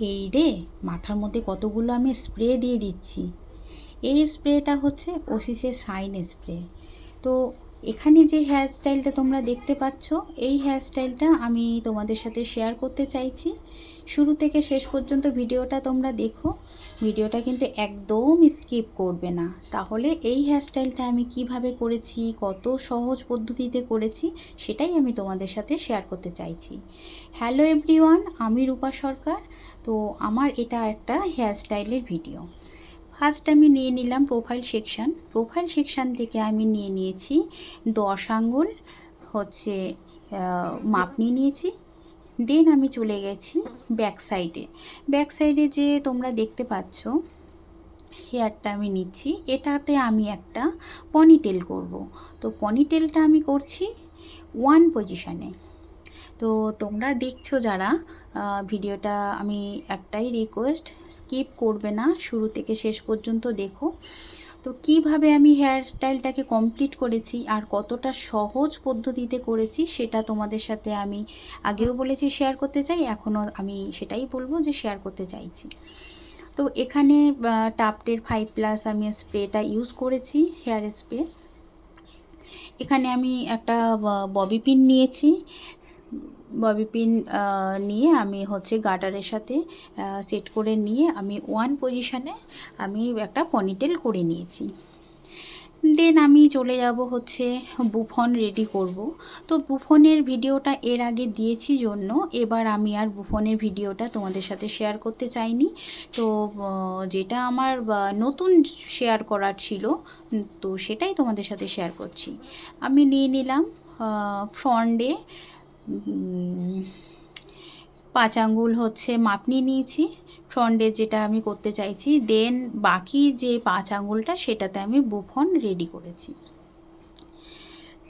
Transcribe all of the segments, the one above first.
এই রে, মাথার মধ্যে কতগুলো আমি স্প্রে দিয়ে দিচ্ছি। এই স্প্রেটা হচ্ছে ওসিসের সাইন স্প্রে তো এখানে যে হেয়ার স্টাইলটা তোমরা দেখতে পাচ্ছ, এই হেয়ার স্টাইলটা আমি তোমাদের সাথে শেয়ার করতে চাইছি। শুরু থেকে শেষ পর্যন্ত ভিডিওটা তোমরা দেখো। ভিডিওটা কিন্তু একদম স্কিপ করবে না। তাহলে এই হেয়ার স্টাইলটা আমি কীভাবে করেছি, কত সহজ পদ্ধতিতে করেছি, সেটাই আমি তোমাদের সাথে শেয়ার করতে চাইছি। হ্যালো এভরিওয়ান আমি রূপা সরকার। তো আমার এটা একটা হেয়ার স্টাইলের ভিডিও ফার্স্ট আমি নিয়ে নিলাম প্রোফাইল সেকশন প্রোফাইল সেকশন থেকে আমি নিয়ে নিয়েছি দশ আঙ্গুল, হচ্ছে মাপ নিয়ে নিয়েছি। দেন আমি চলে গেছি ব্যাক সাইডে ব্যাক সাইডে যে তোমরা দেখতে পাচ্ছ হেয়ারটা আমি নিচ্ছি। এটাতে আমি একটা পনিটেল করব। তো পনিটেলটা আমি করছি ওয়ান পজিশনে তো তোমরা দেখছ যারা ভিডিওটা আমি একটাই রিকোয়েস্ট স্কিপ করবে না, শুরু থেকে শেষ পর্যন্ত দেখো। তো কীভাবে আমি হেয়ার স্টাইলটাকে কমপ্লিট করেছি আর কতটা সহজ পদ্ধতিতে করেছি সেটা তোমাদের সাথে আমি আগেও বলেছি শেয়ার করতে চাই এখনও আমি সেটাই বলব যে শেয়ার করতে চাইছি। তো এখানে টাপটের ফাইভ প্লাস আমি স্প্রেটা ইউজ করেছি হেয়ার স্প্রে এখানে আমি একটা ববি পিন নিয়েছি ববি পিন নিয়ে আমি হচ্ছে গার্ডারের সাথে সেট করে নিয়ে আমি ওয়ান পজিশানে আমি একটা পনিটেল করে নিয়েছি। দেন আমি চলে যাব হচ্ছে বুফন রেডি করব। তো বুফনের ভিডিওটা এর আগে দিয়েছি জন্য, এবার আমি আর বুফনের ভিডিওটা তোমাদের সাথে শেয়ার করতে চাইনি। তো যেটা আমার নতুন শেয়ার করার ছিল তো সেটাই তোমাদের সাথে শেয়ার করছি। আমি নিয়ে নিলাম ফ্রন্টে পাঁচ আঙ্গুল হচ্ছে মাপ নিয়ে নিয়েছি ফ্রন্টে যেটা আমি করতে চাইছি দেন বাকি যে পাঁচ আঙ্গুলটা সেটাতে আমি বুফন রেডি করেছি।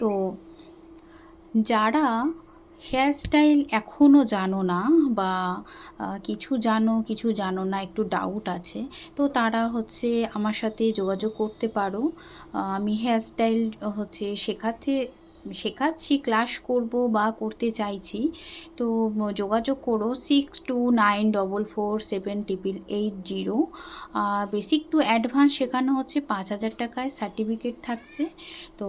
তো যারা হেয়ার স্টাইল এখনও জানো না বা কিছু জানো কিছু জানো না, একটু ডাউট আছে, তো তারা হচ্ছে আমার সাথে যোগাযোগ করতে পারো। আমি হেয়ার স্টাইল হচ্ছে শেখাতে শেখাচ্ছি ক্লাস করব বা করতে চাইছি। তো যোগাযোগ করো six two nine double four seven triple eight zero basic to advance শেখানো হচ্ছে, পাঁচ হাজার টাকায় সার্টিফিকেট থাকছে। তো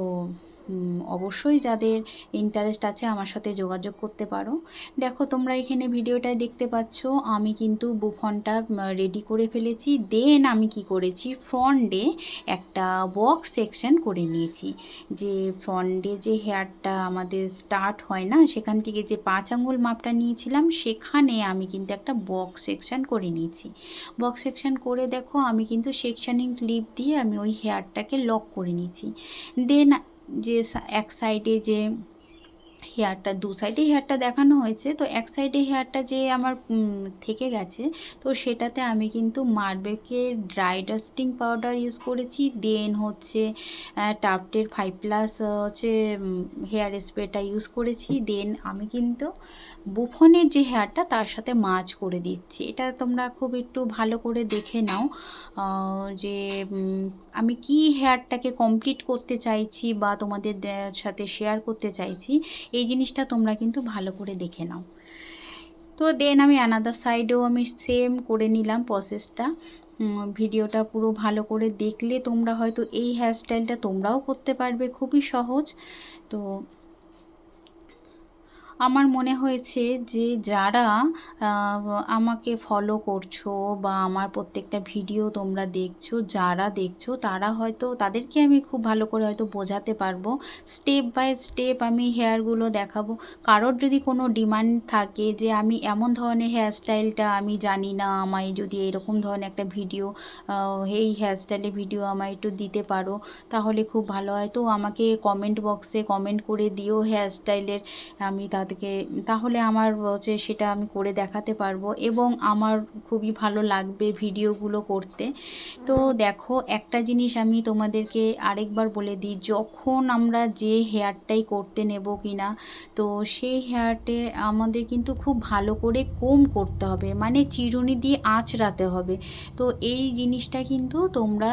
অবশ্যই যাদের ইন্টারেস্ট আছে আমার সাথে যোগাযোগ করতে পারো। দেখো, তোমরা এখানে ভিডিওটায় দেখতে পাচ্ছ, আমি কিন্তু বুফনটা রেডি করে ফেলেছি। দেন আমি কি করেছি? ফ্রন্টে একটা বক্স সেকশন করে নিয়েছি। যে ফ্রন্টে যে হেয়ারটা আমাদের স্টার্ট হয় না, সেখান থেকে যে পাঁচ আঙ্গুল মাপটা নিয়েছিলাম, সেখানে আমি কিন্তু একটা বক্স সেকশন করে নিয়েছি। বক্স সেকশন করে দেখো, আমি কিন্তু সেকশনিং ক্লিপ দিয়ে আমি ওই হেয়ারটাকে লক করে নিয়েছি। দেন যে এক সাইডে যে হেয়ারটা, দু সাইডে হেয়ারটা দেখানো হয়েছে। তো এক সাইডে হেয়ারটা যে আমার থেকে গেছে, তো সেটাতে আমি কিন্তু মারবেকের ড্রাই ডাস্টিং পাউডার ইউজ করেছি। দেন হচ্ছে টাপটের ফাইভ প্লাস হচ্ছে হেয়ার স্প্রেটা ইউজ করেছি। দেন আমি কিন্তু বুফনের যে হেয়ারটা, তার সাথে মাছ করে দিচ্ছি। এটা তোমরা খুব একটু ভালো করে দেখে নাও যে আমি কি হেয়ারটাকে কমপ্লিট করতে চাইছি বা তোমাদের সাথে শেয়ার করতে চাইছি। এই জিনিসটা তোমরা কিন্তু ভালো করে দেখে নাও। তো দেন আমি আনাদার সাইডেও আমি সেম করে নিলাম প্রসেসটা ভিডিওটা পুরো ভালো করে দেখলে তোমরা হয়তো এই হেয়ার স্টাইলটা তোমরাও করতে পারবে, খুবই সহজ। তো আমার মনে হয়েছে যে যারা আমাকে ফলো করছ বা আমার প্রত্যেকটা ভিডিও তোমরা দেখছ, যারা দেখছ, তারা হয়তো তাদেরকে আমি খুব ভালো করে হয়তো বোঝাতে পারব। স্টেপ বাই স্টেপ আমি হেয়ারগুলো দেখাবো। কারোর যদি কোনো ডিমান্ড থাকে যে আমি এমন ধরনের হেয়ারস্টাইলটা আমি জানি না, আমায় যদি এরকম ধরনের একটা ভিডিও এই হেয়ারস্টাইলের ভিডিও আমায় একটু দিতে পারো, তাহলে খুব ভালো হয়। তো আমাকে কমেন্ট বক্সে কমেন্ট করে দিও হেয়ারস্টাইলের আমি তাদেরকে, তাহলে আমার হচ্ছে সেটা আমি করে দেখাতে পারব এবং আমার খুবই ভালো লাগবে ভিডিওগুলো করতে। তো দেখো, একটা জিনিস আমি তোমাদেরকে আরেকবার বলে দিই, যখন আমরা যে হেয়ারটাই করতে নেব কিনা, তো সেই হেয়ারটে আমাদের কিন্তু খুব ভালো করে কোম করতে হবে মানে চিরুনি দিয়ে আঁচড়াতে হবে। তো এই জিনিসটা কিন্তু তোমরা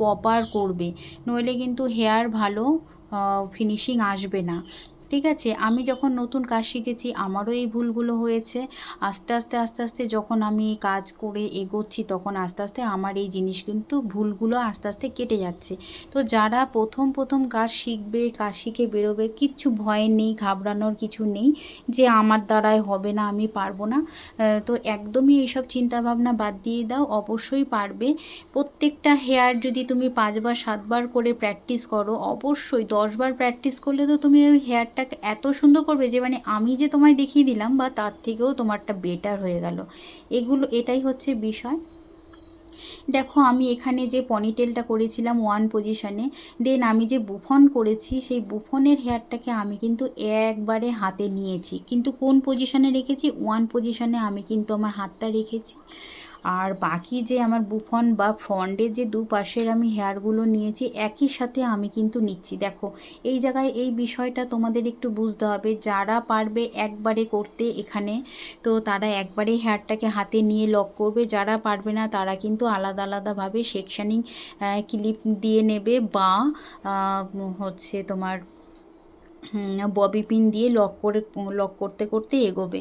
প্রপার করবে, নইলে কিন্তু হেয়ার ভালো ফিনিশিং আসবে না। ঠিক আছে, আমি যখন নতুন কাজ শিখেছি, আমারও এই ভুলগুলো হয়েছে। আস্তে আস্তে আস্তে আস্তে যখন আমি কাজ করে এগোচ্ছি, তখন আস্তে আস্তে আমার এই জিনিস কিন্তু ভুলগুলো আস্তে আস্তে কেটে যাচ্ছে। তো যারা প্রথম প্রথম কাজ শিখবে, কাজ শিখে বেরোবে, কিচ্ছু ভয় নেই, ঘাবড়ানোর কিছু নেই যে আমার দ্বারাই হবে না, আমি পারব না। তো একদমই এইসব চিন্তাভাবনা বাদ দিয়ে দাও, অবশ্যই পারবে। প্রত্যেকটা হেয়ার যদি তুমি পাঁচবার, সাতবার করে প্র্যাকটিস করো, অবশ্যই দশবার প্র্যাকটিস করলে তো তুমি ওই হেয়ারটাকে এত সুন্দর করবে যে মানে আমি যে তোমায় দেখিয়ে দিলাম বা তার থেকেও তোমারটা বেটার হয়ে গেল। এগুলো, এটাই হচ্ছে বিষয়। দেখো, আমি এখানে যে পনিটেলটা করেছিলাম ওয়ান পজিশনে দেন আমি যে বুফন করেছি, সেই বুফনের হেয়ারটাকে আমি কিন্তু একবারে হাতে নিয়েছি। কিন্তু কোন পজিশনে রেখেছি? ওয়ান পজিশনে আমি কিন্তু আমার হাতটা রেখেছি। আর বাকি যে আমার বুফন বা ফ্রন্টের যে দুপাশের আমি হেয়ারগুলো নিয়েছি, একই সাথে আমি কিন্তু নিচ্ছি। দেখো, এই জায়গায় এই বিষয়টা তোমাদের একটু বুঝতে হবে। যারা পারবে একবারে করতে এখানে, তো তারা একবারে হেয়ারটাকে হাতে নিয়ে লক করবে। যারা পারবে না, তারা কিন্তু আলাদা আলাদাভাবে সেকশানিং ক্লিপ দিয়ে নেবে বা হচ্ছে তোমার ববি পিন দিয়ে লক করে লক করতে করতে এগোবে।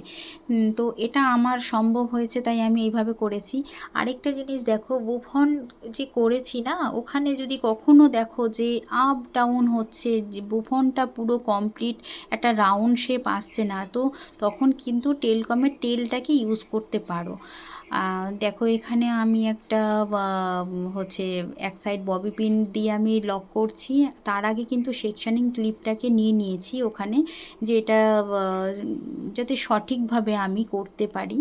তো এটা আমার সম্ভব হয়েছে, তাই আমি এইভাবে করেছি। আরেকটা জিনিস দেখো বুফন যে করেছি না, ওখানে যদি কখনো দেখো যে আপ ডাউন হচ্ছে বুফনটা পুরো কমপ্লিট একটা রাউন্ড শেপ আসছে না, তো তখন কিন্তু টেলকমের টেলটাকে ইউজ করতে পারো। দেখো, এখানে আমি একটা হচ্ছে, এক সাইড ববি পিন দিয়ে আমি লক করছি, তার আগে কিন্তু সেকশানিং ক্লিপটাকে নিয়ে নিয়ে নিয়েছি ওখানে, যে এটা যাতে সঠিকভাবে আমি করতে পারি।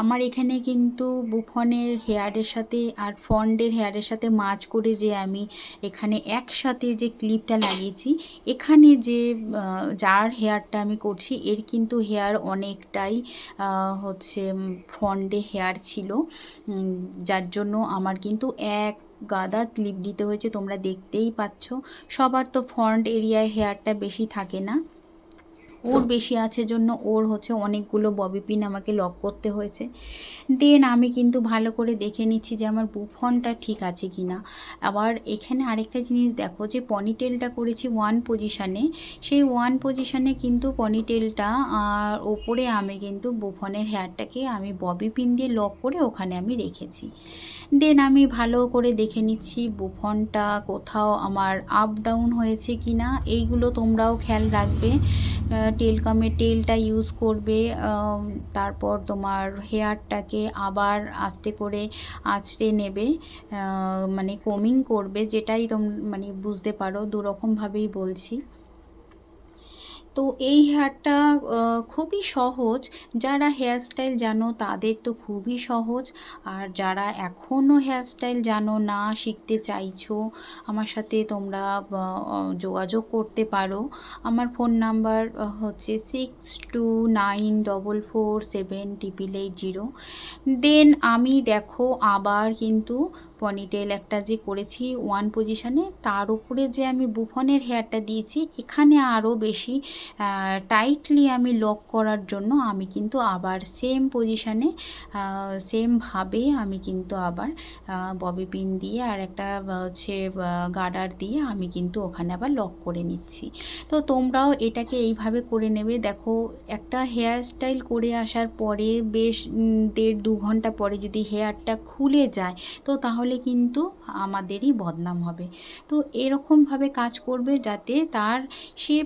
আমার এখানে কিন্তু বুফনের হেয়ারের সাথে আর ফন্ডের হেয়ারের সাথে মাছ করে যে আমি এখানে একসাথে যে ক্লিপটা লাগিয়েছি, এখানে যে যার হেয়ারটা আমি করছি, এর কিন্তু হেয়ার অনেকটাই হচ্ছে ফ্রন্টে হেয়ার ছিল। যার জন্য আমার কিন্তু এক গাদা ক্লিপ দিতে হয়েছে, তোমরা দেখতেই পাচ্ছ। সবার তো ফ্রন্ট এরিয়ায় হেয়ারটা বেশি থাকে না। ওর বেশি আছে জন্য ওর হচ্ছে অনেকগুলো ববি পিন আমাকে লক করতে হয়েছে। দেন আমি কিন্তু ভালো করে দেখে নিচ্ছি যে আমার বুফনটা ঠিক আছে কি না আবার এখানে আরেকটা জিনিস দেখো যে পনিটেলটা করেছি ওয়ান পজিশানে সেই ওয়ান পজিশানে কিন্তু পনিটেলটা আর ওপরে আমি কিন্তু বুফনের হেয়ারটাকে আমি ববি পিন দিয়ে লক করে ওখানে আমি রেখেছি। দেন আমি ভালো করে দেখে নিচ্ছি বুফনটা কোথাও আমার আপ ডাউন হয়েছে কি না এইগুলো তোমরাও খেয়াল রাখবে। টেলকামে টেলটা ইউজ করবে তারপর তোমার হেয়ারটাকে আবার আস্তে করে আঁচড়ে নেবে মানে কমিং করবে, যেটাই তোম মানে বুঝতে পারো দুরকমভাবেই বলছি। তো এই হেয়ারটা খুবই সহজ। যারা হেয়ারস্টাইল জানো, তাদের তো খুবই সহজ। আর যারা এখনও হেয়ারস্টাইল জানো, না শিখতে চাইছো, আমার সাথে তোমরা যোগাযোগ করতে পারো। আমার ফোন নাম্বার হচ্ছে six two nine double four seven triple eight zero then আমি দেখো আবার কিন্তু পনিটেল একটা যে করেছি ওয়ান পজিশনে তার উপরে যে আমি বুফনের হেয়ারটা দিয়েছি, এখানে আরও বেশি টাইটলি আমি লক করার জন্য আমি কিন্তু আবার সেম পজিশনে সেমভাবে আমি কিন্তু আবার ববি পিন দিয়ে আর একটা হচ্ছে গার্ডার দিয়ে আমি কিন্তু ওখানে আবার লক করে নিচ্ছি। তো তোমরাও এটাকে এইভাবে করে নেবে। দেখো, একটা হেয়ার স্টাইল করে আসার পরে বেশ দেড় দু ঘণ্টা পরে যদি হেয়ারটা খুলে যায়, তো তাহলে কিন্তু আমাদেরই বদনাম হবে। তো এরকমভাবে কাজ করবে যাতে তার সে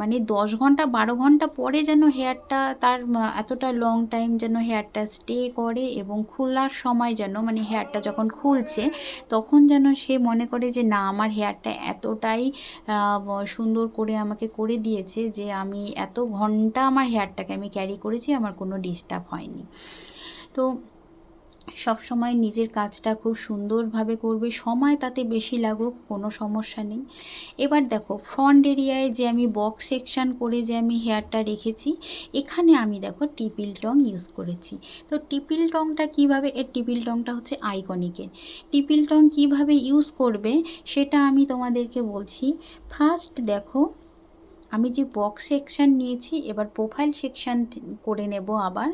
মানে দশ ঘণ্টা বারো ঘণ্টা পরে যেন হেয়ারটা তার এতটা লং টাইম যেন হেয়ারটা স্টে করে এবং খোলার সময় যেন মানে হেয়ারটা যখন খুলছে, তখন যেন সে মনে করে যে, না, আমার হেয়ারটা এতটাই সুন্দর করে আমাকে করে দিয়েছে যে, আমি এত ঘণ্টা আমার হেয়ারটাকে আমি ক্যারি করেছি, আমার কোনো ডিস্টার্ব হয়নি। তো সব সময় নিজের কাজটা খুব সুন্দরভাবে করবে, সময় তাতে বেশি লাগুক, কোনো সমস্যা নেই। এবার দেখো ফ্রন্ট এরিয়ায় যে আমি বক্স সেকশন করে যে আমি হেয়ারটা রেখেছি, এখানে আমি দেখো টিপিল টং ইউজ করেছি। তো টিপিল টংটা কীভাবে, এর টিপিল টংটা হচ্ছে আইকনিকের টিপিল টং কীভাবে ইউজ করবে, সেটা আমি তোমাদেরকে বলছি। ফার্স্ট দেখো আমি যে বক্স সেকশন নিয়েছি, এবার প্রোফাইল সেকশান করে নেব আবার।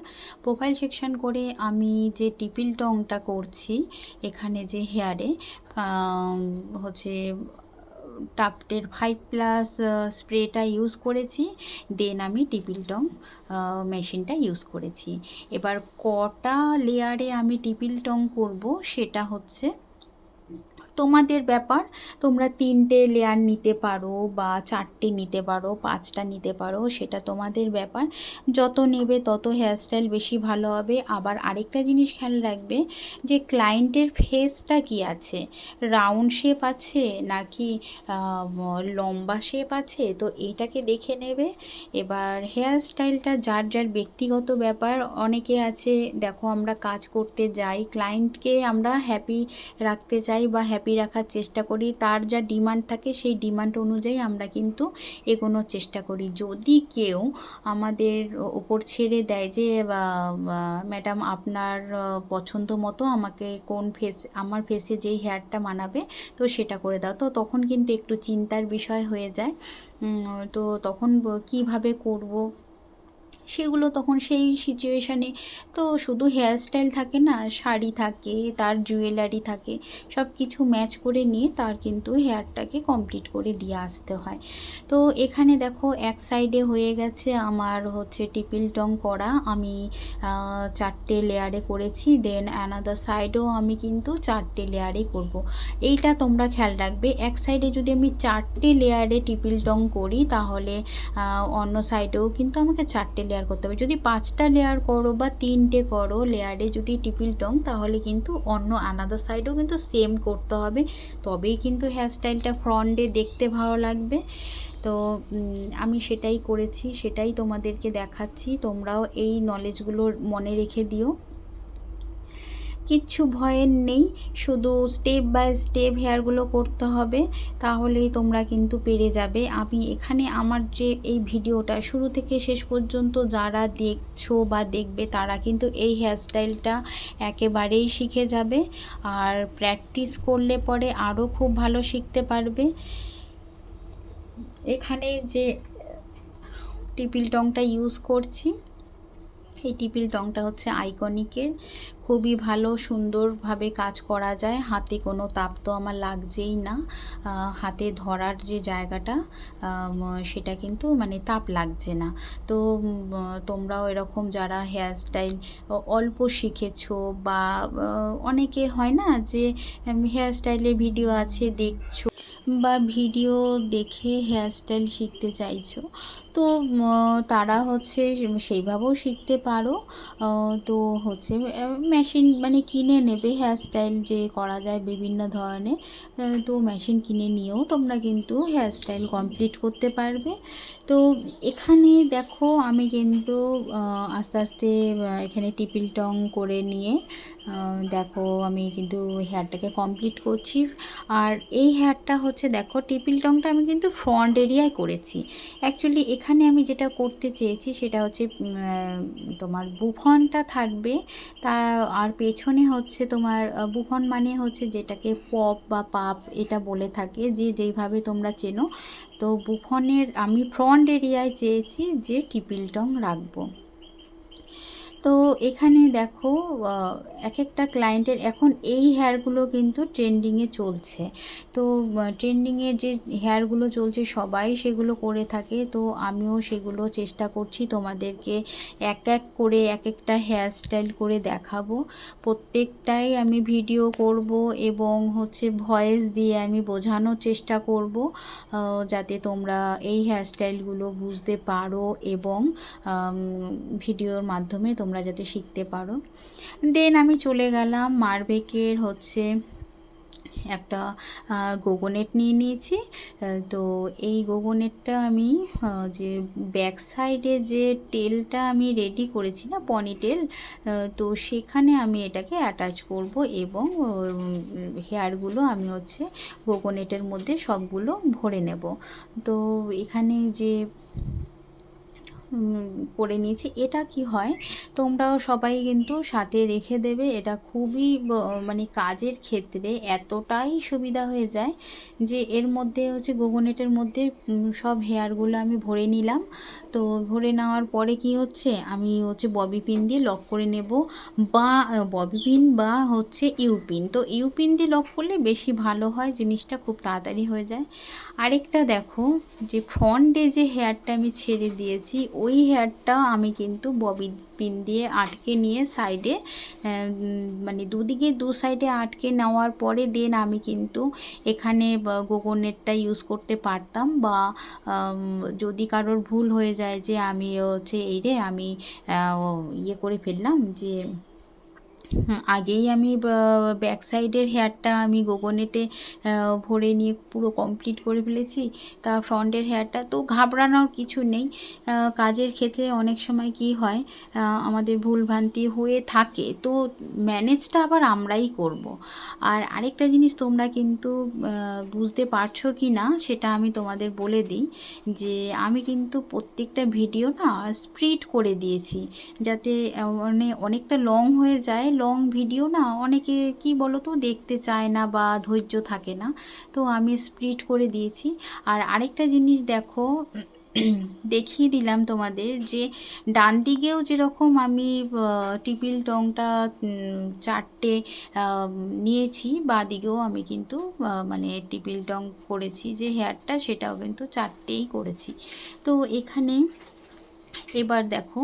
প্রোফাইল সেকশন করে আমি যে টিপিল টংটা করছি, এখানে যে হেয়ারে হচ্ছে, টাপটের ফাইভ প্লাস স্প্রেটা ইউজ করেছি দেন আমি টিপিল টং মেশিনটা ইউজ করেছি। এবার কটা লেয়ারে আমি টিপিল টং করব, সেটা হচ্ছে তোমাদের ব্যাপার, তোমরা তিনটে লেয়ার নিতে পারো বা চারটে নিতে পারো, পাঁচটা নিতে পারো, সেটা তোমাদের ব্যাপার। যত নেবে তত হেয়ারস্টাইল বেশি ভালো হবে। আবার আরেকটা জিনিস খেয়াল রাখবে যে ক্লায়েন্টের ফেসটা কি আছে? রাউন্ড শেপ আছে নাকি লম্বা শেপ আছে? তো এইটাকে দেখে নেবে। এবার হেয়ারস্টাইলটা যার যার ব্যক্তিগত ব্যাপার, অনেকে আছে, দেখো আমরা কাজ করতে যাই ক্লায়েন্টকে আমরা হ্যাপি রাখতে চাই বা হ্যাপি রাখার চেষ্টা করি, তার যা ডিমান্ড থাকে সেই ডিমান্ড অনুযায়ী আমরা কিন্তু এগোনোর চেষ্টা করি। যদি কেউ আমাদের ওপর ছেড়ে দেয় যে ম্যাডাম আপনার পছন্দ মতো আমাকে কোন ফেস আমার ফেসে যেই হেয়ারটা মানাবে, তো সেটা করে দাও। তো তখন কিন্তু একটু চিন্তার বিষয় হয়ে যায়। তো তখন কীভাবে করব? সেগুলো তখন সেই সিচুয়েশানে তো শুধু হেয়ারস্টাইল থাকে না, শাড়ি থাকে, তার জুয়েলারি থাকে সব কিছু ম্যাচ করে নিয়ে তার কিন্তু হেয়ারটাকে কমপ্লিট করে দিয়ে আসতে হয়। তো এখানে দেখো এক সাইডে হয়ে গেছে আমার হচ্ছে টিপিল টং করা। আমি চারটে লেয়ারে করেছি দেন অ্যানাদার সাইডেও আমি কিন্তু চারটে লেয়ারে করব। এইটা তোমরা খেয়াল রাখবে, এক সাইডে যদি আমি চারটে লেয়ারে টিপিল টং করি, তাহলে অন্য সাইডেও কিন্তু আমাকে চারটে লেয়ার লেয়ার করতে হবে। যদি পাঁচটা লেয়ার করো বা তিনটে করো লেয়ারে যদি টিপিল টং, তাহলে কিন্তু অন্য আনাদার সাইডেও কিন্তু সেম করতে হবে। তবেই কিন্তু হেয়ারস্টাইলটা ফ্রন্টে দেখতে ভালো লাগবে। তো আমি সেটাই করেছি, সেটাই তোমাদেরকে দেখাচ্ছি। তোমরাও এই নলেজগুলো মনে রেখে দিও। কিচ্ছু ভয়ের নেই, শুধু স্টেপ বাই স্টেপ হেয়ারগুলো করতে হবে, তাহলেই তোমরা কিন্তু পেরে যাবে। আমি এখানে আমার যে এই ভিডিওটা, শুরু থেকে শেষ পর্যন্ত যারা দেখছ বা দেখবে, তারা কিন্তু এই হেয়ারস্টাইলটা একেবারেই শিখে যাবে। আর প্র্যাকটিস করলে পরে আরও খুব ভালো শিখতে পারবে। এখানে যে টিপিল টংটা ইউজ করছি এই টিপিল টংটা হচ্ছে আইকনিকের। খুবই ভালো, সুন্দরভাবে কাজ করা যায়। হাতে কোনো তাপ তো আমার লাগছেই না। হাতে ধরার যে জায়গাটা সেটা কিন্তু মানে তাপ লাগছে না। তো তোমরাও এরকম যারা হেয়ারস্টাইল অল্প শিখেছো বা অনেকের হয় না যে হেয়ারস্টাইলের ভিডিও আছে, দেখছ বা ভিডিও দেখে হেয়ারস্টাইল শিখতে চাইছো তো তারা হচ্ছে সেইভাবেও শিখতে পারো। তো হচ্ছে মেশিন মানে কিনে নেবে হেয়ারস্টাইল যে করা যায় বিভিন্ন ধরনের। তো মেশিন কিনে নিয়েও তোমরা কিন্তু হেয়ারস্টাইল কমপ্লিট করতে পারবে। তো এখানে দেখো, আমি কিন্তু আস্তে আস্তে এখানে টিপিল টং করে নিয়ে দেখো আমি কিন্তু হেয়ারটাকে কমপ্লিট করছি। আর এই হেয়ারটা হচ্ছে, দেখো টিপিল টংটা আমি কিন্তু ফ্রন্ট এরিয়ায় করেছি। অ্যাকচুয়ালি এখানে আমি যেটা করতে চেয়েছি সেটা হচ্ছে তোমার বুফনটা থাকবে। তা, আর পেছনে হচ্ছে তোমার বুফন মানে হচ্ছে যেটাকে পপ বা পাপ এটা বলে থাকে, যে যেইভাবে তোমরা চেনো। তো বুফনের, আমি ফ্রন্ট এরিয়ায় চেয়েছি যে টিপিল টং রাখব। তো এখানে দেখো এক একটা ক্লায়েন্টের এখন এই হেয়ারগুলো কিন্তু ট্রেন্ডিংয়ে চলছে। তো ট্রেন্ডিংয়ে যে হেয়ারগুলো চলছে, সবাই সেগুলো করে থাকে। তো আমিও সেগুলো চেষ্টা করছি তোমাদেরকে এক এক করে এক একটা হেয়ার স্টাইল করে দেখাবো। প্রত্যেকটাই আমি ভিডিও করব এবং হচ্ছে ভয়েস দিয়ে আমি বোঝানোর চেষ্টা করব যাতে তোমরা এই হেয়ার স্টাইলগুলো বুঝতে পারো এবং ভিডিওর মাধ্যমে তোমরা তোমরা যাতে শিখতে পারো। দেন আমি চলে গেলাম মারবেকের হচ্ছে একটা গোগোনেট নিয়ে নিয়েছি। তো এই গোগোনেটটা আমি যে ব্যাক সাইডে যে টেলটা আমি রেডি করেছি না, পনি টেল তো সেখানে আমি এটাকে অ্যাটাচ করব এবং হেয়ারগুলো আমি হচ্ছে গোগোনেটের মধ্যে সবগুলো ভরে নেব। তো এখানে যে করে নিয়েছি। এটা কি হয়, তোমরাও সবাই কিন্তু সাথে রেখে দেবে। এটা খুবই মানে কাজের ক্ষেত্রে এতটাই সুবিধা হয়ে যায় যে এর মধ্যে হচ্ছে গোগনেটের মধ্যে সব হেয়ারগুলো আমি ভরে নিলাম। তো ভরে নেওয়ার পরে কি হচ্ছে, আমি হচ্ছে ববি পিন দিয়ে লক করে নেব বা ববি পিন বা হচ্ছে ইউপিন তো ইউপিন দিয়ে লক করলে বেশি ভালো হয়, জিনিসটা খুব তাড়াতাড়ি হয়ে যায়। আরেকটা দেখো, যে ফ্রন্টে যে হেয়ারটা আমি ছেড়ে দিয়েছি ওই হেয়ারটা আমি কিন্তু ববি পিন দিয়ে আটকে নিয়ে সাইডে মানে দুদিকে দু সাইডে আটকে নেওয়ার পরে দেন আমি কিন্তু এখানে গোগনেটটা ইউজ করতে পারতাম বা যদি কারোর ভুল হয়ে যায় যে আমি হচ্ছে এই রে আমি ইয়ে করে ফেললাম যে আগেই আমি ব্যাক সাইডের হেয়ারটা আমি গোগনেটে ভরে নিয়ে পুরো কমপ্লিট করে ফেলেছি। তা ফ্রন্টের হেয়ারটা তো ঘাবড়ানোর কিছু নেই। কাজের ক্ষেত্রে অনেক সময় কি হয় আমাদের ভুলভ্রান্তি হয়ে থাকে। তো ম্যানেজটা আবার আমরাই করব। আর আরেকটা জিনিস তোমরা কিন্তু বুঝতে পারছ কি না সেটা আমি তোমাদের বলে দিই যে, আমি কিন্তু প্রত্যেকটা ভিডিও না স্প্রিট করে দিয়েছি। যাতে মানে অনেকটা লং হয়ে যায় লং ভিডিও না অনেকে কি বলো তো দেখতে চায় না বা ধৈর্য থাকে না। তো আমি স্প্লিট করে দিয়েছি। আর আরেকটা জিনিস দেখো, দেখিয়ে দিলাম তোমাদের যে ডান দিকেও যেরকম আমি টিপিল টংটা চারটে নিয়েছি, বা দিকেও আমি কিন্তু মানে টিপিল টং করেছি, যে হেয়ারটা সেটাও কিন্তু চারটেই করেছি। তো এখানে এবার দেখো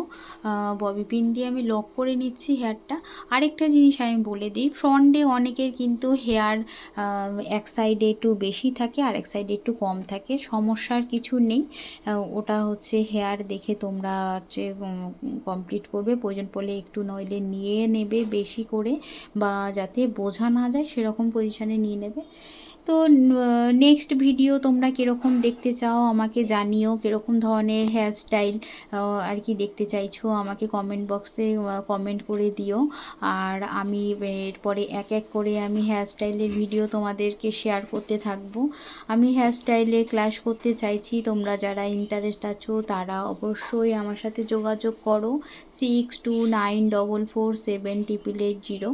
ববি পিন দিয়ে আমি লক করে নিচ্ছি হেয়ারটা আরেকটা জিনিস আমি বলে দিই ফ্রন্টে অনেকের কিন্তু হেয়ার এক সাইডে একটু বেশি থাকে, আর এক সাইডে একটু কম থাকে, সমস্যার কিছু নেই। ওটা হচ্ছে হেয়ার দেখে তোমরা হচ্ছে কমপ্লিট করবে, প্রয়োজন পড়লে একটু নইলে নিয়ে নেবে বেশি করে, বা যাতে বোঝা না যায়, সেরকম পজিশানে নিয়ে নেবে। তো নেক্সট ভিডিও তোমরা কীরকম দেখতে চাও? আমাকে জানিও কীরকম ধরনের হেয়ার স্টাইল আর কি দেখতে চাইছো? আমাকে কমেন্ট বক্সে কমেন্ট করে দিও। আর আমি এরপরে এক এক করে আমি হেয়ার স্টাইলের ভিডিও তোমাদেরকে শেয়ার করতে থাকব। আমি হেয়ার স্টাইলে ক্লাস করতে চাইছি। তোমরা যারা ইন্টারেস্ট আছো, তারা অবশ্যই আমার সাথে যোগাযোগ করো। Six two nine double four seven triple eight zero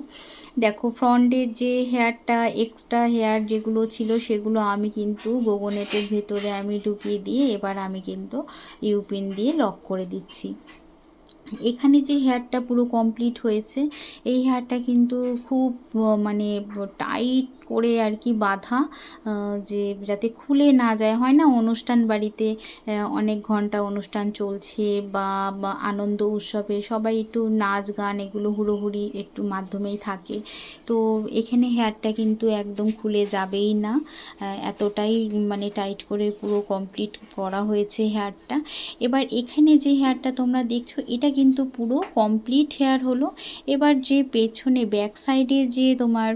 দেখো ফ্রন্টের যে হেয়ারটা এক্সট্রা হেয়ার যেগুলো ছিল, সেগুলো আমি কিন্তু গোগনেটের ভেতরে আমি ঢুকিয়ে দিয়ে এবার আমি কিন্তু ইউপিন দিয়ে লক করে দিচ্ছি। এখানে যে হেয়ারটা পুরো কমপ্লিট হয়েছে, এই হেয়ারটা কিন্তু খুব মানে টাইট করে আর কি বাঁধা যে যাতে খুলে না যায়। হয় না অনুষ্ঠান বাড়িতে অনেক ঘণ্টা অনুষ্ঠান চলছে বা আনন্দ উৎসবে সবাই একটু নাচ গান এগুলো হুড়োহুড়ি একটু মাধ্যমেই থাকে। তো এখানে হেয়ারটা কিন্তু একদম খুলে যাবেই না। এতটাই মানে টাইট করে পুরো কমপ্লিট করা হয়েছে হেয়ারটা। এবার এখানে যে হেয়ারটা তোমরা দেখছ, এটা কিন্তু পুরো কমপ্লিট হেয়ার হলো। এবার যে পেছনে ব্যাক সাইডে যে তোমার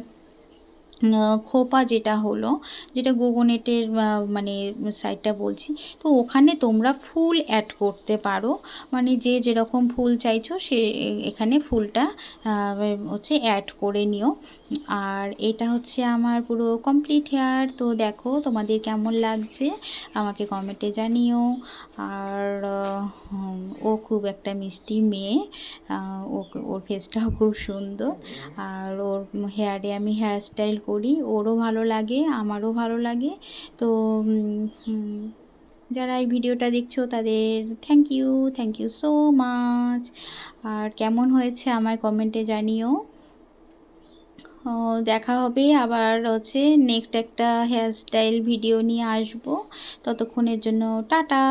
খোপা যেটা হলো, যেটা গোগনেটের মানে সাইডটা বলছি, তো ওখানে তোমরা ফুল অ্যাড করতে পারো। মানে যে যেরকম ফুল চাইছো, সে এখানে ফুলটা হচ্ছে অ্যাড করে নিও। আর এটা হচ্ছে আমার পুরো কমপ্লিট হেয়ার তো দেখো তোমাদের কেমন লাগছে, আমাকে কমেন্টে জানিও। আর ও খুব একটা মিষ্টি মেয়ে। ও ওর ফেসটাও খুব সুন্দর। আর ওর হেয়ারে আমি হেয়ার স্টাইল করি, ওরও ভালো লাগে, আমারও ভালো লাগে। তো যারা এই ভিডিওটা দেখছ তাদের thank you thank you so much আর কেমন হয়েছে আমায় কমেন্টে জানিও। দেখা হবে আবার হচ্ছে নেক্সট একটা হেয়ার স্টাইল ভিডিও নিয়ে আসব। ততক্ষণের জন্য টাটা।